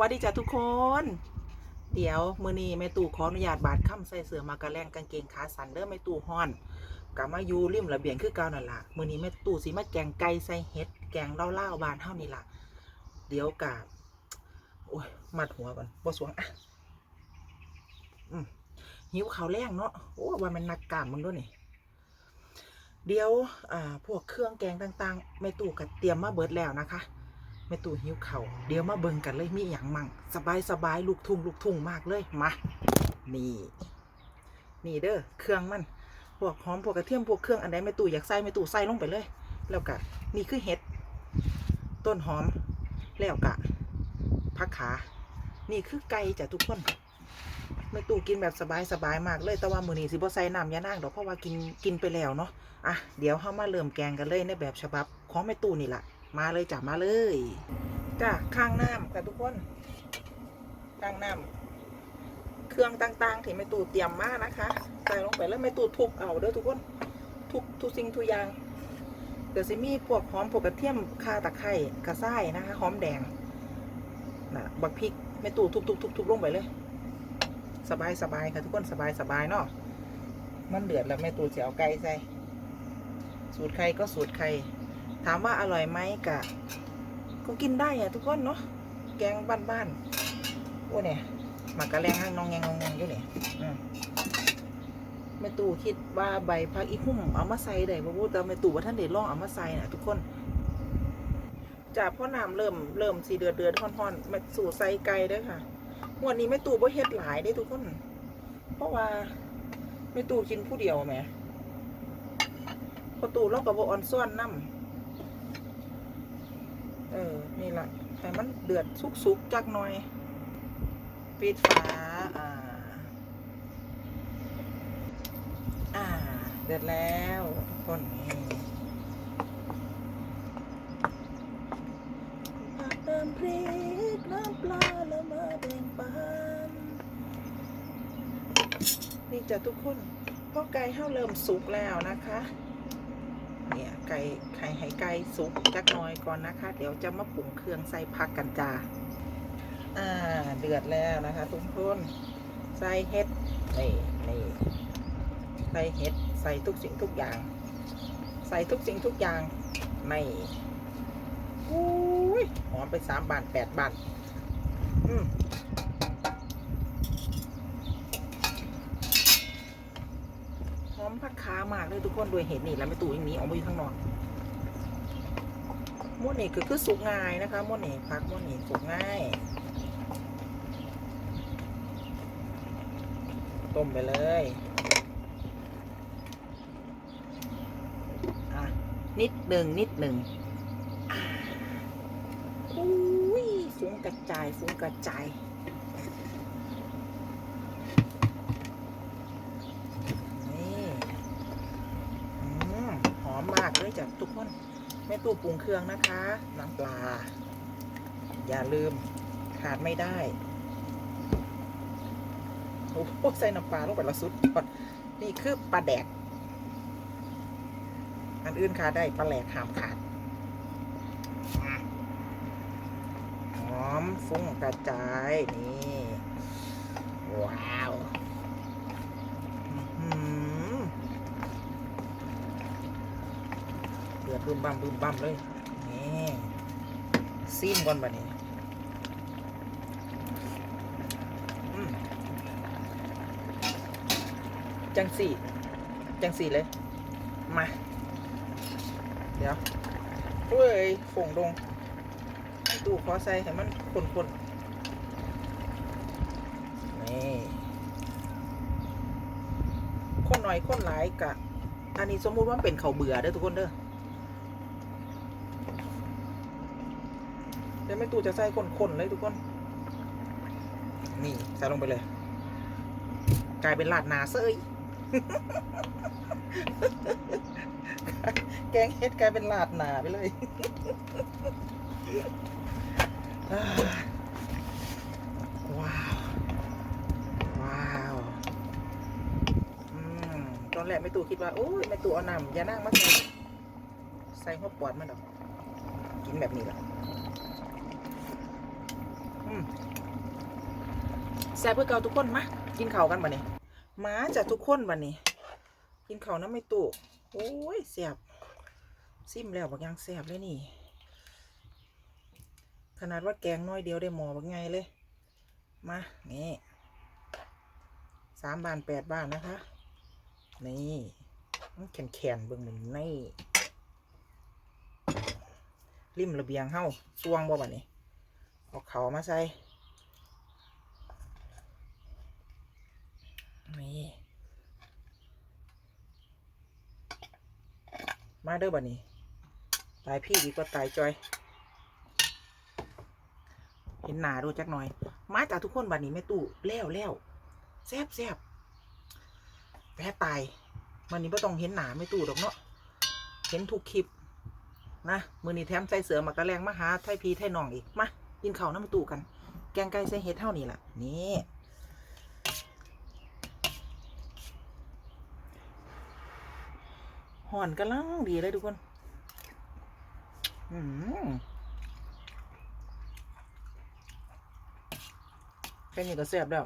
วัสดีจ้ะทุกคน เดี๋ยวมือนี้แม่ตู่ขออนุญาตบาดค่ำใส่เสื้อมากระแรงกางเกงขาสั้นเด้อแม่ตู่ฮอนกลับมาอยู่ริมระเบียงคือเก่านั่นล่ะมือนี้แม่ตู่สิมาแกงไก่ใส่เห็ดแกงเล่าวๆบานเท่านี่ล่ะ เดี๋ยวกะโอ้ยมัดหัวก่อนบ่สวงอะอืมหิวข้าวแรงเนาะโอ้ว่ามันนักกล้ามมึงด้วยนี่เดี๋ยวอ่าพวกเครื่องแกงต่างๆแม่ตู่ก็เตรียมมาเบิดแล้วนะคะ แม่ตู่หิวเขาวเดี๋ยวมาเบิ่งกันเลยมีอย่างมั่งสบายสบายลูกทุ่งลูกทุ่งมากเลยมานี่นี่เด้อเครื่องมันพวกหอมพวกกระเทียมพวกเครื่องอันใดแม่ตู่อยากใส่แม่ตู่ใส่ลงไปเลย แล้วก็นี่คือเห็ด ต้นหอมแล้วกะผักขา นี่คือไก่จ้ะทุกคนแม่ตู่กินแบบสบายๆมากเลยแต่ว่ามือนี้สิบ่ใส่น้ำยานางดอกเพราะว่ากินกินไปแล้วเนาะอะเดี๋ยวเฮามาเริ่มแกงกันเลยในแบบฉบับของแม่ตู่นี่ละ มาเลยจ้ะมาเลยจ้ะข้างน้ำค่ะทุกคนข้างน้ำเครื่องต่างๆที่แม่ตู่เตรียมมานะคะใส่ลงไปแล้วแม่ตู่ทุบเอาเด้อทุกคนทุกทุกสิ่งทุกอย่างเดี๋ยวสิมีพวกหอมพวกกระเทียมข่าตะไคร้กระซ้ายนะคะหอมแดงน่ะบักพริกแม่ตู่ทุบๆๆๆลงไปเลย สบายสบายค่ะทุกคนสบายสบายเนาะมันเดือดแล้วแม่ตู่จะเอาไก่ใส่สูตรใครก็สูตรใคร ถามว่าอร่อยไหมกะก็กินได้อะทุกคนเนาะแกงบ้านๆโอ้เนี่ยหมักกะแรงห้างนองแงงงองแงงอยู่เนี่ยแม่ตู่คิดว่าใบพักอีหุ่มเอามาใส่ได้บ่พูดแต่แม่ตู่ว่าท่านเด็ดลองเอามาใส่นะทุกคนจากพ่อน้ำเริ่มเริ่มสีเดือดเดือดท่อนๆแม่สู่ใส่ไก่ด้อค่ะวันนี้แม่ตู่บ่เฮ็ดหลายได้ทุกคน เพราะว่าแม่ตู่กินผู้เดียวแหมประตูเรากับบออนซ่อนน้ำ เออ นี่แหละให้มันเดือดสุกๆจักหน่อย ปิดฝา อ่า อ่า เดือดแล้วคนนี้ผักเติมพริกน้ำปลาแล้วมาแบ่งปันนี่จะทุกคนพอไก่เฮาเริ่มสุกแล้วนะคะ ก่ไข่ให้ไก่สุกจักน่อยก่อนนะคะ เดี๋ยวจะมาปรุงเครื่องใส่ผักกันจ้าอ่าเดือดแล้วนะคะทุกคนใส่เห็ดนี่นี่ใส่เห็ดใส่ทุกสิ่งทุกอย่าง ใส่ทุกสิ่งทุกอย่างไม่อุ้ยหอมไปสามบาทแปดบาทอืม อมผักขามากเลยทุกคนโดยเห็นนี่แล้วไม่ตู่อย่างนี้ออกมาอยู่ข้างนอกม้วนนี่คือคือสุกง่ายนะคะม้วนนี่ผักม้วนนี่สุกง่าย ต้มไปเลยอะนิดหนึ่งนิดหนึ่งอุ้ยฟุ้งกระจายฟุ้งกระจาย นี่อืมหอมมากเลยจ้ะทุกคนแม่ ตู้ปรุงเครื่องนะคะน้ำปลา อย่าลืมขาดไม่ได้โอ้โหใส่น้ำปลาลงไปละสุดยอดนี่คือปลาแดก อันอื่นขาดได้ปลาแหลกหามขาดหอมฟุ้งกระจาย นี่ ว้าว อืมเดือดบึมบัมบึมบัมเลยนี่ซีมก่อนบะนี้จังสี่ จังสี่เลย มา เดี๋ยวเฮ้ยฝงลงดูขอใส่ให้มันคนๆนี่คนหน่อยคนหลายกะ อันนี้สมมุติว่าเป็นเขาเบื่อเด้อทุกคนเด้อ เดี๋ยวไม่ตู่จะใส่คนๆเลยทุกคน นี่ใส่ลงไปเลย กลายเป็นลาดนาเซยแกงเฮ็ดกลายเป็นลาดหนาไปเลยว้าว ว้าวอืมตอนแรกไม่ตู่คิดว่าโอ้ยไม่ตู่เอาน้ำยานั่งมาใส่ใส่หัวปอดมันดอกกินแบบนี้แหละอืม แซ่บเพื่อเก่าทุกคนมากินข้าวกันบ่เนี่ยมาจากทุกคนบ่เนี่ยกินข้าวน้ำไม่ตู้โอ้ยแซ่บซิมแล้วบักยางแซ่บเลยนี่ ขนาดว่าแกงน้อยเดียวได้หมอบักไงเลย มานี่สามบานแปดบานนะคะ นี่แข็งแข็งๆเบิ่งหนึ่งนี่ริมระเบียงเฮ้าซวงบ่บัดนี้เอาเขามาใส่ นี่มาเด้อบัดนี้ ตายพี่ดีกว่าตายจอย เห็นหนาดูจักหน่อย มาจากทุกคนบัดนี้แม่ตู้แล้วแล้วแซบแซบแพ้ตายมันนี้ไม่ต้องเห็นหนาแม่ตู้ดอกเนาะเห็นทุกคลิปนะมือนี้แถมใส่เสือมากระแรงมาหาไทยพีไทยน้องอีกมากินข้าวน้ำตู้กัน แกงไก่ใส่เห็ดเท่านี้ล่ะนี่ ห่อนกำลังดีเลยทุกคน อืมแค่นี้ก็แซ่บแล้ว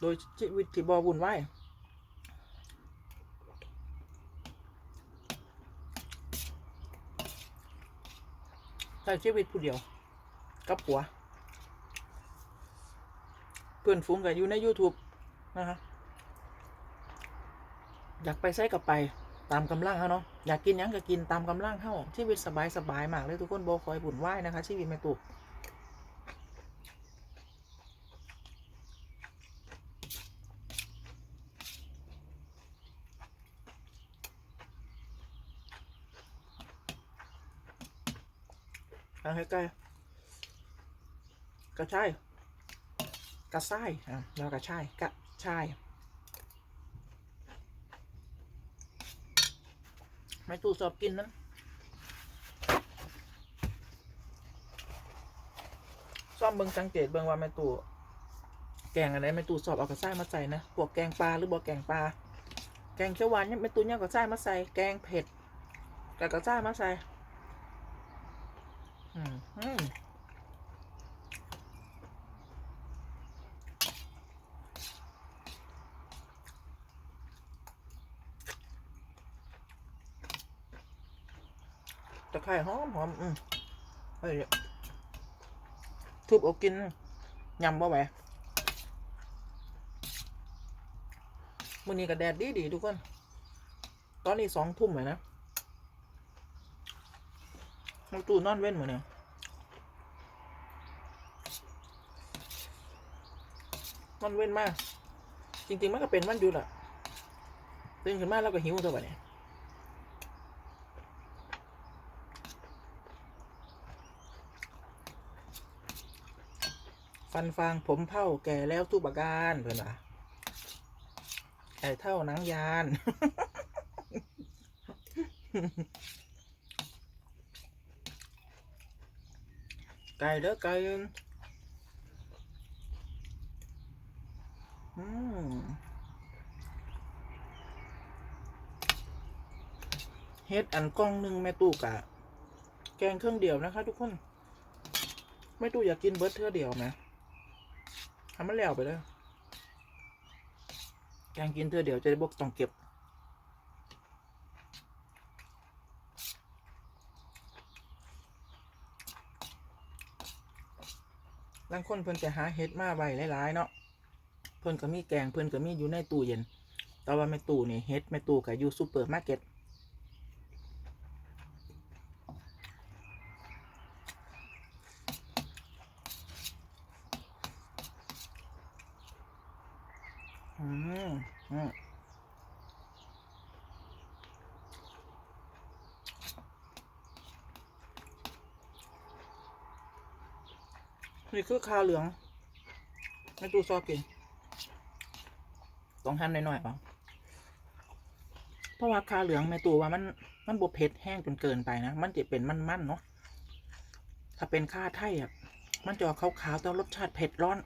โดยชีวิตที่บอวุ่นวายใช้ชีวิตผู้เดียว กับผัว เพื่อนฟุ้งกับอยู่ใน YouTube นะคะอยากไปใส่กับไป ตามกำลังเขาเนาะอยากกินยังก็กินตามกำลังเขาชีวิตสบายสบายมากเลยทุกคนโบคอยบุญไหวายนะคะ ชีวิตแม่ตุกเอาให้ใกล้กระชายกระชายอะแล้วกระชายกระชาย ไม่ตู้สอบกินนั้นซ่อมเบิงสังเกตเบิงว่าแม่ตู้แกงอะไรแม่ตู้สอบเอากระซ้ายมาใส่นะพวกแกงปลาหรือบ่แกงปลาแกงเขียวหวานเนี่ยแม่ตู้เนี่ยกระซ้ายมาใส่แกงเผ็ดกับกระซ้ายมาใส่อืมอืม ตะไคร้หอมหอมอืมเฮ้ยทุบเอากินยำบ่แหวะมื้อนี้ก็แดดดีดีทุกคน ตอนนี้สองทุ่มเลยนะมันตู้นอนเว้นเหมือนเนี่ยนอนเว้นมาก จริงๆมันก็เป็นวันหยุดอะตื่นขึ้นมาแล้วก็หิวตัวไปเนี่ย ฟันฟางผมเผ่าแก่แล้วทุกประการเพื่อนอะไก่เท่าหนังยาน ไก่เด้อไก่อืมเฮ็ดอันกล้องหนึ่งแม่ตู้กะ แกงเครื่องเดียวนะคะทุกคนแม่ตู้อยากกินเบิร์ดเท่อเดียวไหม ทำมันแล้วไปเลยแกงกินเท่อเดี๋ยวจะได้บกต้องเก็บบางคนเพิ่นจะหาเห็ดมาไว้หลายๆเนาะ เพิ่นก็มีแกงเพิ่นก็มีอยู่ในตู้เย็น แต่ว่าแม่ตู้นี่เฮ็ดแม่ตู้ก็อยู่ซูเปอร์มาร์เก็ต อืมอืมนี่คือคาเหลืองไม่ตู้ซอกินต้องหั่นหน่อยๆเปล่าเพราะว่าคาเหลืองแม่ตู้ว่ามันมันบวเผ็ดแห้งจนเกินไปนะ มันจะเป็นมันๆเนาะถ้าเป็นข้าไทยอะ มันจะขาวๆแต่รสชาติเผ็ดร้อน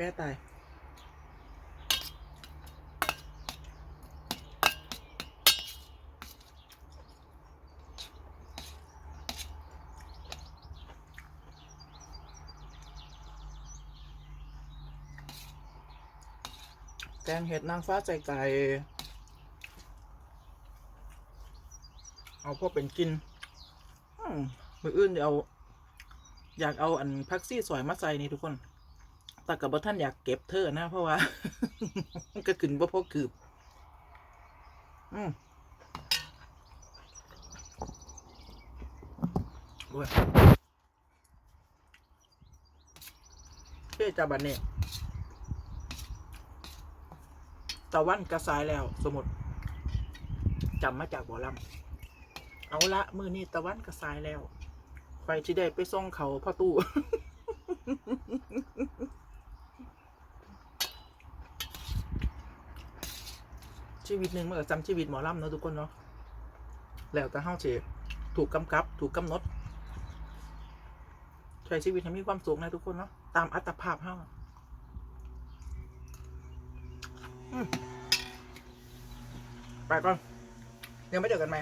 แป้ตาย แกงเห็ดนางฟ้าใจไก่ เอาพวกเป็นกิน มืออื่นเอา อยากเอาอันพักซี่สวยมาใส่นี่ทุกคน แต่กับท่านอยากเก็บเธอนะ เพราะว่า ก็ขึ้นว่าพอกืบอืมโอ้ยเพื่อจะบันเนี่ยตะวันกระสายแล้ว สมุดจำมาจากบอลำเอาละมือนี้ตะวันกระสายแล้วไฟที่ได้ไปส่งเขาพ่อตู้ ชีวิตหนึ่งมันก็จำชีวิตหมอลำเนาะทุกคนเนาะแล้วแต่เฮาเฉถูกกำกับ ถูกกำหนดใช้ชีวิตให้มีความสุขนะทุกคนเนาะตามอัตภาพเฮาไปก่อนเดี๋ยวไม่เจอกันไหม